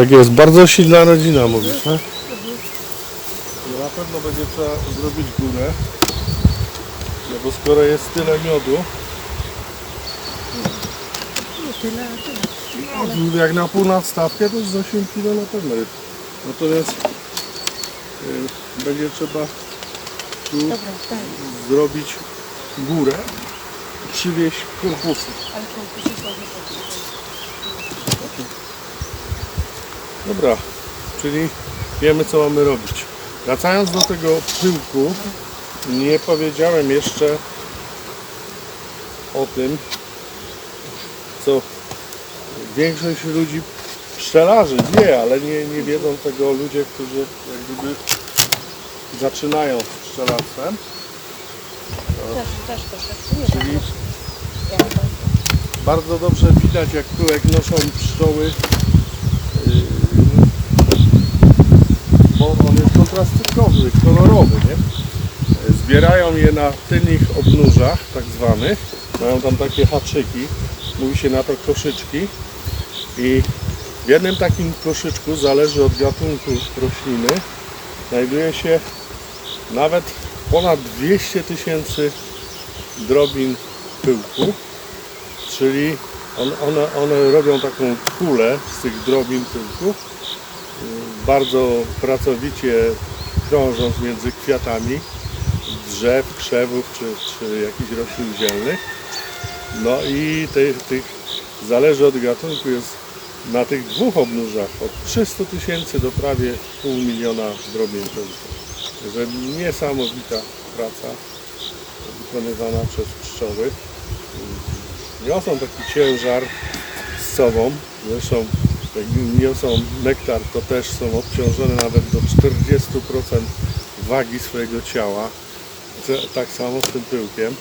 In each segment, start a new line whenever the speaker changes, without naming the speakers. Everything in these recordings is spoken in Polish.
Tak jest, bardzo silna rodzina mówisz, nie? No na pewno będzie trzeba zrobić górę. No bo skoro jest tyle miodu,
No tyle, tyle.
no, jak na pół nadstawkę to z 8 kg na pewno jest. Natomiast y, będzie trzeba tu
Dobra, daj.
zrobić górę, przywieźć korpusy.
Ale to jest ładnie
Dobra, czyli wiemy co mamy robić. Wracając do tego pyłku, nie powiedziałem jeszcze o tym, co większość ludzi, pszczelarzy wie, ale nie, nie wiedzą tego ludzie, którzy jak gdyby zaczynają z pszczelarstwem.
Też, też tak
Czyli bardzo dobrze widać jak pyłek noszą pszczoły yy, bo on jest kontrastykowy, kolorowy, nie? Zbierają je na tylnych obnóżach, tak zwanych. Mają tam takie haczyki, mówi się na to koszyczki. I w jednym takim koszyczku, zależy od gatunku rośliny, znajduje się nawet ponad 200 tysięcy drobin pyłku czyli on, one, one robią taką kulę z tych drobin pyłku, bardzo pracowicie krążąc między kwiatami drzew, krzewów czy, czy jakichś roślin zielnych. No i tych, tych zależy od gatunku jest na tych dwóch obnóżach od 300 tysięcy do prawie pół miliona pyłku. Także niesamowita praca wykonywana przez pszczoły niosą taki ciężar z sobą. Zresztą jak niosą nektar, to też są obciążone nawet do 40% wagi swojego ciała. Tak samo z tym pyłkiem.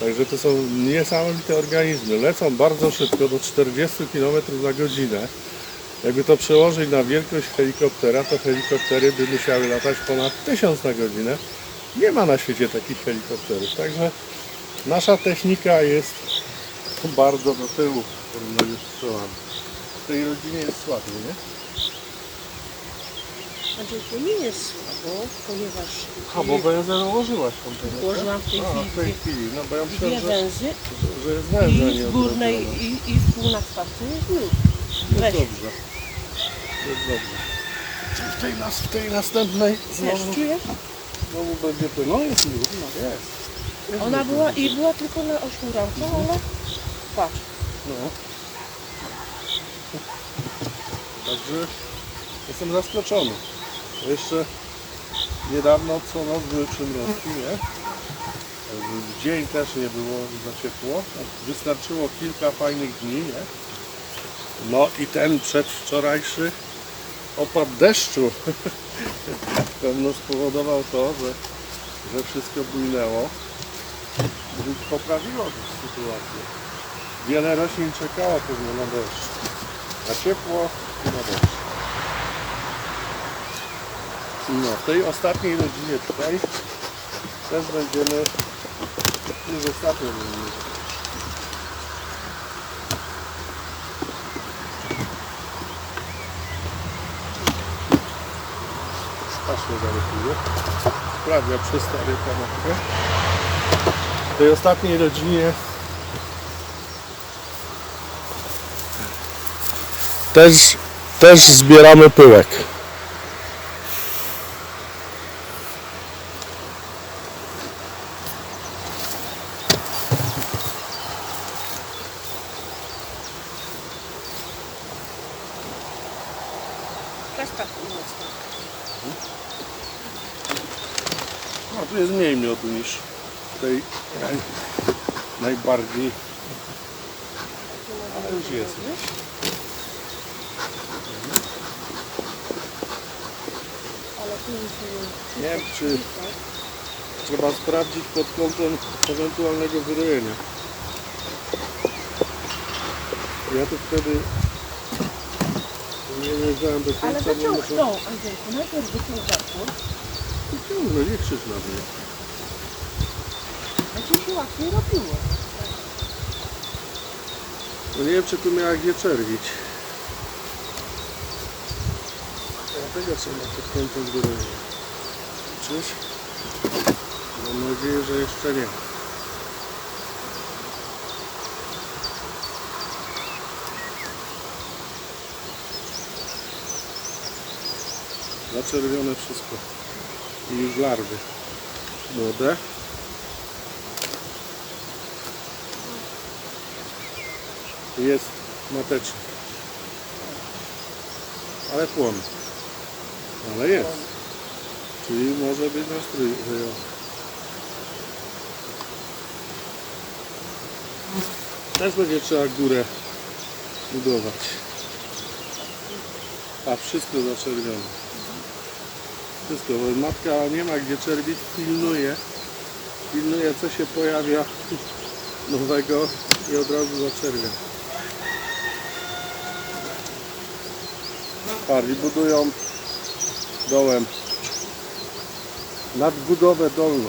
Także to są niesamowite organizmy. Lecą bardzo szybko, do 40 km na godzinę. Jakby to przełożyć na wielkość helikoptera, to helikoptery by musiały latać ponad 1000 na godzinę. Nie ma na świecie takich helikopterów. Także nasza technika jest bardzo do tyłu w porównaniu z pszczołami. W tej rodzinie jest słabiej, nie?
Znaczy to nie jest słabo, ponieważ
A, bo węzę założyłaś tam teraz,
Włożyłam w tej
A, w tej chwili. No bo ja
dwie
myślałem, że,
węzy
że jest
i
nie
w górnej
odrobiona.
i, i w półnadstawce jest lód.
Jest
Weź.
dobrze. Jest dobrze. W tej, nas, w tej następnej
Wiesz,
znowu,
czujesz?
znowu będzie to. No jest lód, no jest. jest
Ona była i była tylko na ośmiu ramkach, ale patrz.
No. Także jestem zaskoczony. Jeszcze niedawno co noc były przymrozki, nie? W dzień też nie było za ciepło. Wystarczyło kilka fajnych dni, nie? No i ten przedwczorajszy opad deszczu pewno spowodował to, że, że wszystko bujnęło. I Poprawiło tę sytuację. Wiele roślin czekało pewnie na deszcz. Na ciepło. No, w tej ostatniej rodzinie tutaj też będziemy już ostatnio będziemy. Taśmę zalepiły. Sprawia przestawię kanapkę. W tej ostatniej rodzinie też, też zbieramy pyłek.
Mocno.
No tu jest mniej miodu niż w tej naj, najbardziej. Ale już jest.
Ale tu nic nie
wiem czy trzeba sprawdzić pod kątem ewentualnego wyrojenia. Ja tu wtedy nie wiedziałem do końca.
Ale zaciąg
muszę-
Andrzejku, najpierw wyciąg zaczął,
Ciągle, nie krzycz na mnie.
a ci się łatwiej robiło.
No nie wiem, czy tu miała gdzie czerwić. Dlatego trzeba pod kątem góry liczyć. Mam nadzieję, że jeszcze nie. Zaczerwione wszystko. I już larwy młode. Jest mateczny. Ale płonie. Ale jest. Czyli może być nastrój wyjął. Też będzie trzeba górę budować. A wszystko zaczerwione. Wszystko, bo matka nie ma gdzie czerwić, pilnuje. Pilnuje co się pojawia nowego i od razu zaczerwia. Parli budują dołem nadbudowę dolną.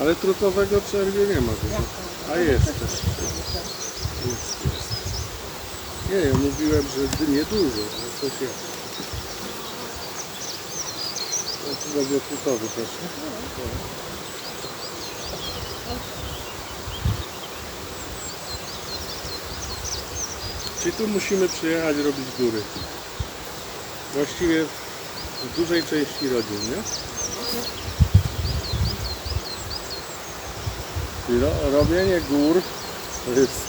Ale trutowego czerwie nie ma. tutaj. A jest też. Jest, jest. Nie, ja mówiłem, że niedużo, ale coś jest. Tu będzie trutowy też, Czyli tu musimy przyjechać robić góry. Właściwie w dużej części rodzin, nie? Czyli ro, robienie gór to jest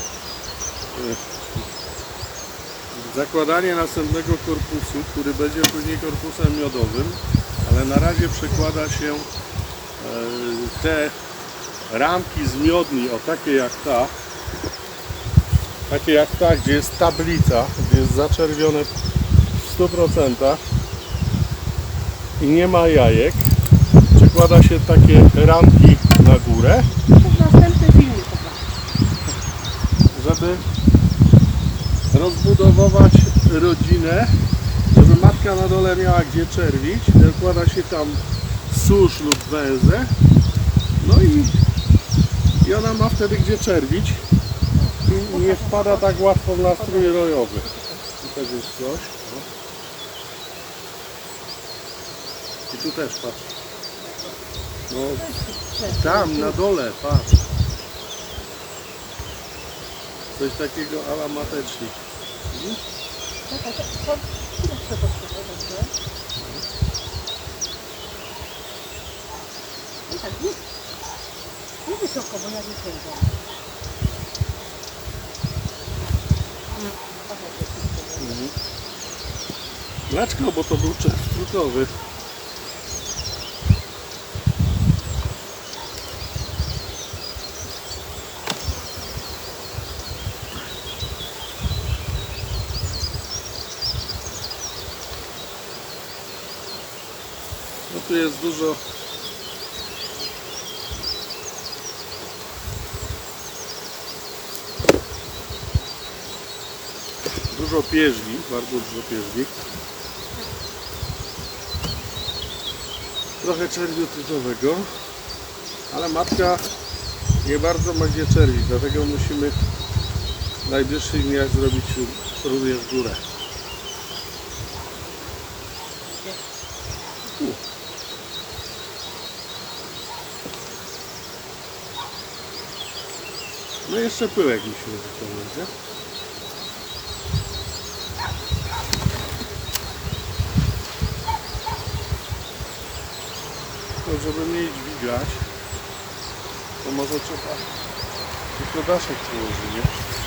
e, zakładanie następnego korpusu, który będzie później korpusem miodowym, ale na razie przekłada się e, te ramki z miodni, o takie jak ta, takie jak ta, gdzie jest tablica, gdzie jest zaczerwione w 100% i nie ma jajek, przekłada się takie ramki na górę,
To w następnym filmie pokażę.
żeby rozbudować rodzinę, żeby matka na dole miała gdzie czerwić, zakłada się tam susz lub węzę, no i, i ona ma wtedy gdzie czerwić nie wpada tak łatwo w nastrój rojowy. Tutaj jest coś. No. I tu też patrz. No, tam na dole, patrz. Coś takiego ala matecznik.
I tak, nie, nie wysoko, bo ja nie.
Dlaczego? Bo to był czerw trutowy. No tu jest dużo dużo pierzgi, bardzo dużo pierzgi. Trochę czerwiu tytowego, ale matka nie bardzo ma gdzie czerwić, dlatego musimy w najbliższych dniach zrobić również górę. No jeszcze pyłek musimy wyciągnąć, nie? To żeby mniej dźwigać, to może trzeba tylko daszek przyłożyć, nie?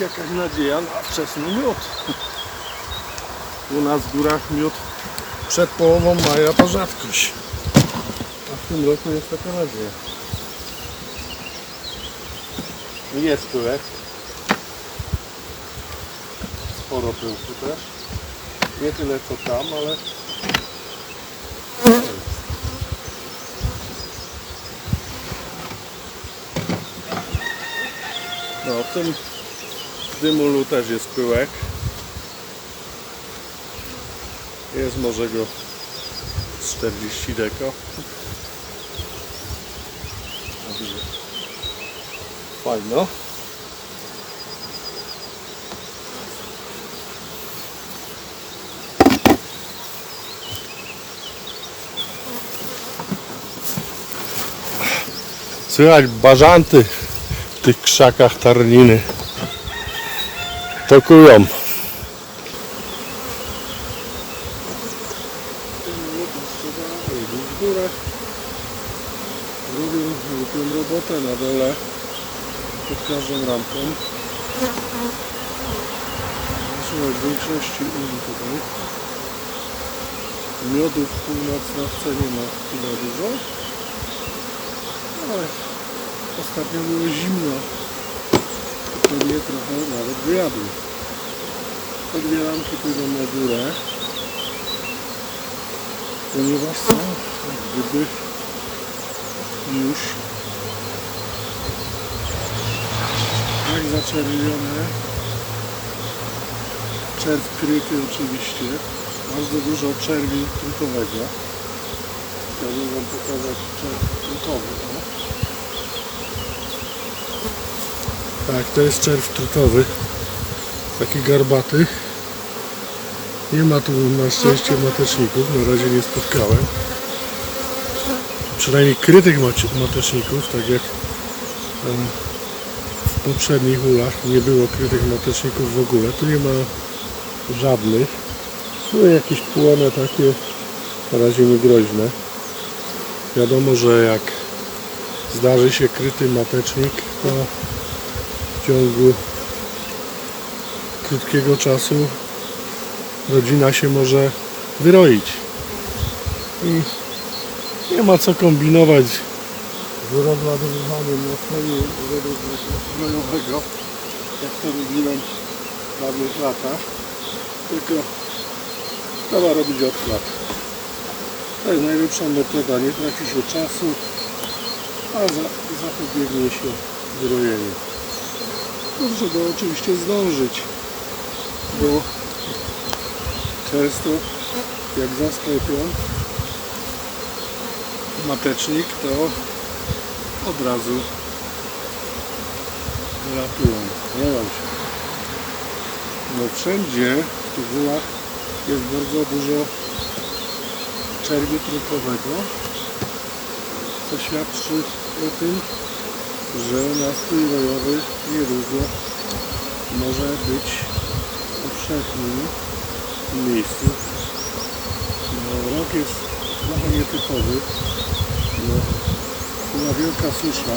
Jest jakaś nadzieja na wczesny miód. U nas w górach miód przed połową maja to rzadkość. A w tym roku jest taka nadzieja. Jest pyłek. sporo pyłku też. Nie tyle co tam, ale... No, w tym dymulu też jest pyłek. Jest może go z 40 deko. Fajno. Słychać bażanty w tych krzakach tarniny. Tokują. w górę. Robią, robotę na dole pod każdą rampką. Słuchaj, w większości uli tutaj. Północna w cenie ma tyle dużo. Ale ostatnio było zimno. To mnie trochę nawet wyjadły. Dwie lampki pójdą na górę. Ponieważ są gdyby już tak zaczerwione. Czerw kryty oczywiście. Bardzo dużo czerwi trutowego. Chciałbym Wam pokazać czerw trutowy. O. Tak, to jest czerw trutowy. Taki garbaty. Nie ma tu na szczęście mateczników, na razie nie spotkałem. Przynajmniej krytych mateczników, tak jak w poprzednich ulach nie było krytych mateczników w ogóle. Tu nie ma żadnych. Tu jakieś płone takie, na razie nie groźne. Wiadomo, że jak zdarzy się kryty matecznik, to ciągu krótkiego czasu rodzina się może wyroić. I nie ma co kombinować z rozładowywaniem nastroju zdrojowego, jak to robiłem w dawnych latach. Tylko trzeba robić odkład. To jest najlepsza metoda, nie traci się czasu, a za, zapobiegnie się wyrojeniu. No, trzeba oczywiście zdążyć, bo często jak zasklepią matecznik, to od razu wylatują, leją się. No wszędzie w tych jest bardzo dużo czerwiu trupowego, co świadczy o tym, że nastrój rojowy niedługo może być powszechny w miejscu. No, rok jest trochę nietypowy. No, była wielka susza,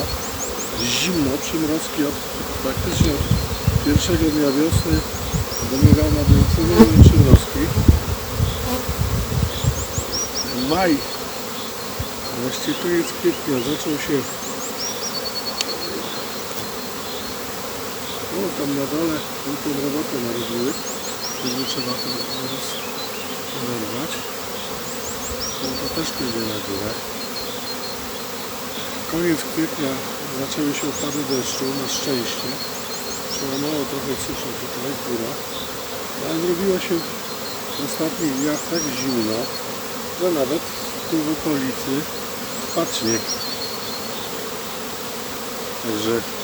zimno, przymrozki od praktycznie od pierwszego dnia wiosny domiegały na codziennie przymrozki. Maj, właściwie koniec kwietnia zaczął się o, tam na dole tą robotę narobiły. Będzie trzeba to zaraz oderwać. No to też pójdzie na górę. Koniec kwietnia zaczęły się opady deszczu, na szczęście. Przełamało trochę susza tutaj w górach. Ale zrobiło się w ostatnich dniach tak zimno, że nawet tu w okolicy spadł. Także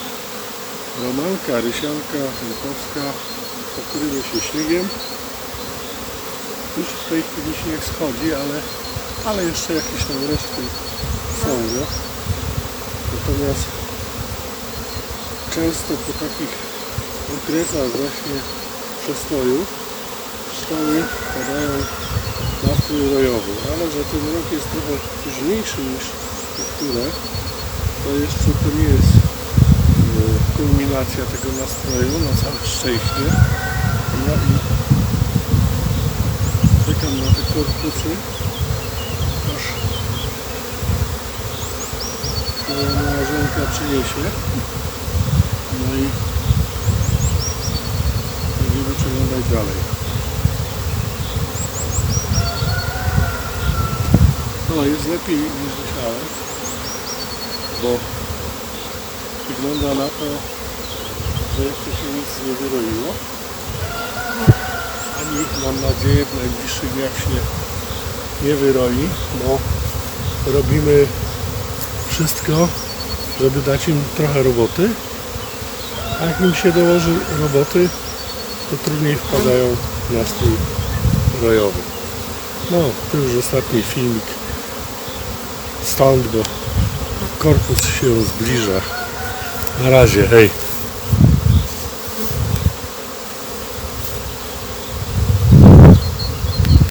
Romanka, Rysianka, Lipowska pokryły się śniegiem. Już w tej chwili śnieg schodzi, ale, ale jeszcze jakieś tam resztki są. Nie? Natomiast często po takich okresach właśnie przestoju szkoły padają nastrój rojowy, ale że ten rok jest trochę późniejszy niż niektóre, to jeszcze to nie jest kulminacja tego nastroju, na całe szczęście. No i czekam na te korpusy, aż moja małżonka przyniesie. No i będziemy przeglądać dalej. No, jest lepiej niż myślałem, bo wygląda na to, że jeszcze się nic nie wyroiło. Ani mam nadzieję w najbliższych dniach się nie wyroi, bo robimy wszystko, żeby dać im trochę roboty. A jak im się dołoży roboty, to trudniej wpadają w nastrój rojowy. No, to już ostatni filmik stąd, bo korpus się zbliża. Na razie, hej.